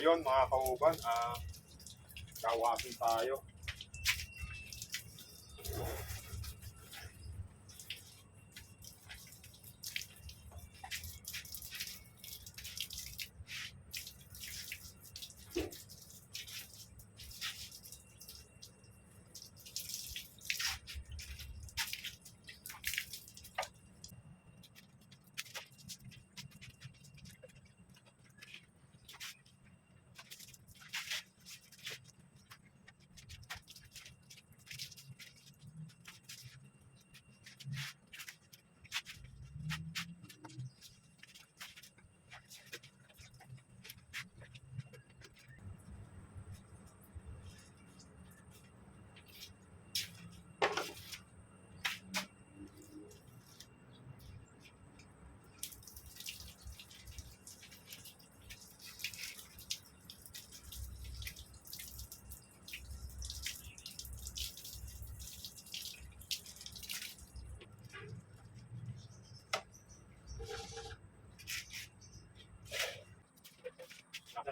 ayun mga kauban, ah, gawasin tayo.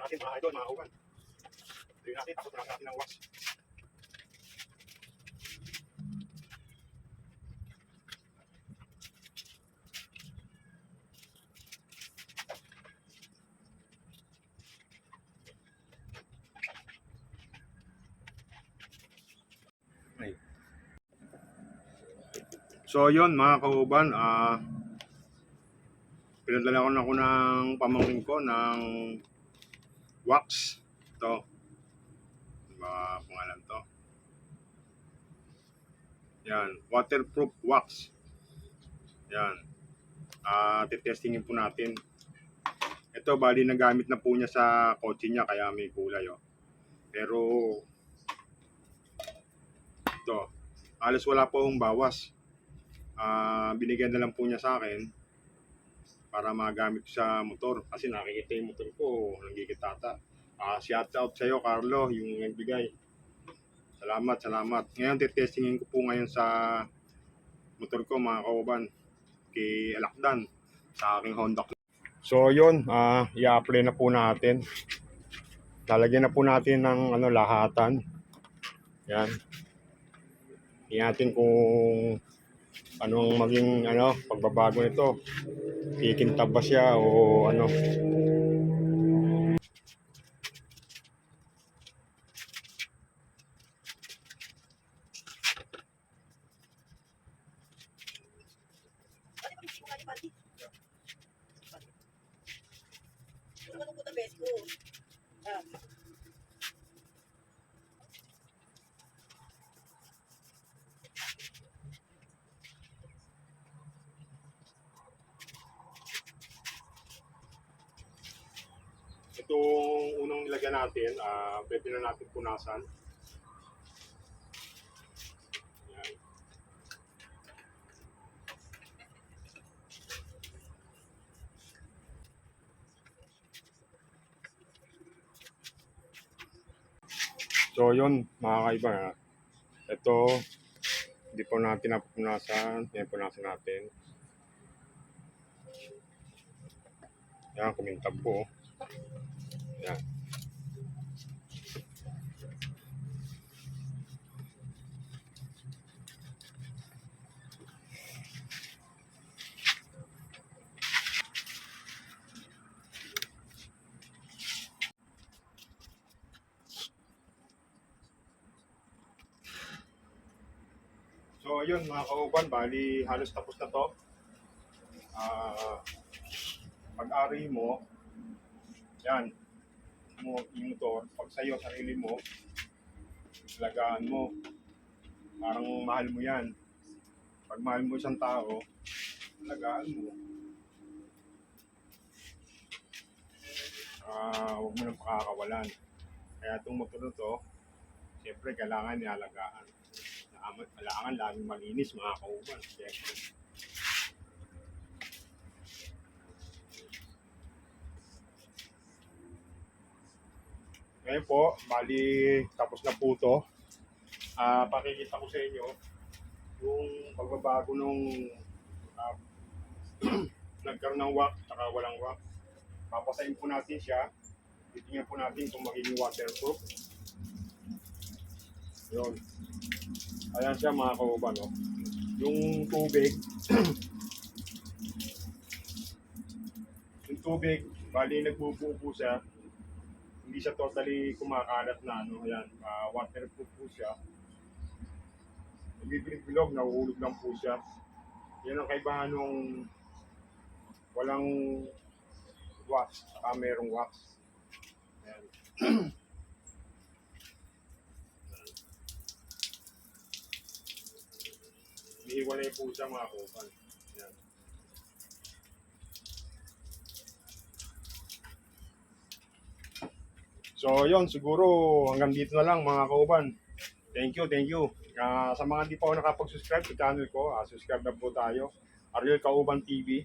Natin mga idol, mga kauban. Tingnan natin, takot na natin ang wax. So yun mga kauban, ah pinadala ko na ako ng pamangkin ko ng wax. Ito. Mga pangalan to. Yan. Waterproof wax. Yan. Ah, titestingin po natin. Ito, bali nagamit na po niya sa kotse niya kaya may kulay. Oh. Pero ito, alas wala po akong bawas. Ah, binigyan na lang po niya sa akin para magamit sa motor kasi nakikita yung motor ko nagkikitata. Ah, shout out sa iyo Carlo, yung nagbigay. Salamat, salamat. Ngayon titestingin ko po ngayon sa motor ko mga kauban kay Alakdan sa aking Honda. So yun, ah i-apply na po natin. Lalagyan na po natin ng ano lahatan. Yan. Tingnan natin kung anong maging ano pagbabago nito. Kikintab ba siya o ano? Ano po best ko? Ah. Itong unang nilagyan natin, ah pwede na natin punasan. So yun, mga kaiba, ito, hindi po natin napupunasan, yan punasan natin. Yan, kumintab po. Yan. Yun mga kauban, bali halos tapos na to. Ah, pag-ari mo, yan, mo yung motor, pag sa'yo, sarili mo, lagaan mo. Parang mahal mo yan. Pag mahal mo isang tao, lagaan mo. Ah, huwag mo nang pakakawalan. Kaya itong motor na to, siyempre kailangan nialagaan. Kailangan- laging malinis mga kauban. Siyempre. Ngayon po, bali tapos na po to. Ah, pakikita ko sa inyo yung pagbabago nung ah, nagkaroon ng wax saka walang wax. Papasayin po natin siya Titingnan po natin kung magiging waterproof. Yun. Ayan siya mga kauban, no? Yung tubig, yung tubig, bali nagbubuo po siya. Hindi siya totally kumakalat na ano, ayan, ah, waterproof po siya. Nagbibilig-bilog, nahuhulog lang po siya. Yan ang kaibahan nung walang wax, saka merong wax. Ayan. Nihiwalay po siya mga kupan. Ayan. So, yon siguro hanggang dito na lang mga kauban. Thank you, thank you. Ah, sa mga hindi pa ako nakapag-subscribe sa channel ko, ah, subscribe na po tayo. Ariel Kauban TV.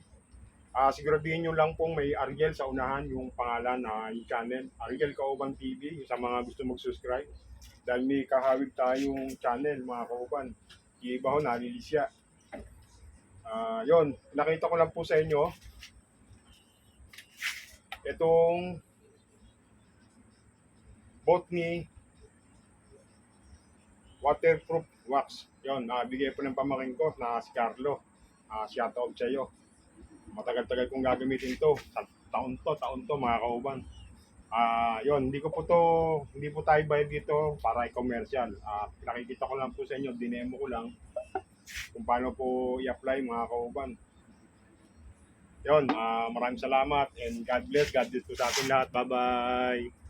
Ah, siguraduhin nyo lang pong may Ariel sa unahan yung pangalan na yung channel. Ariel Kauban TV, yung sa mga gusto mag-subscribe. Dahil may kahawig tayong channel, mga kauban. Yung iba ho, nalilisya. Ah, yon, nakita ko lang po sa inyo. Itong Botany waterproof wax. Yon, nabigay po ng pamakin ko na si Carlo. Ah, shout out sa iyo. Matagal-tagal kong gagamitin to. Sa taon to, taon to mga kauban. Ah, yon, hindi ko po to, hindi po tayo bayad dito para i-commercial. Ah, nakikita ko lang po sa inyo, dinemo ko lang kung paano po i-apply mga kauban. Yon, ah, maraming salamat and God bless. God bless po sa ating lahat. Bye-bye.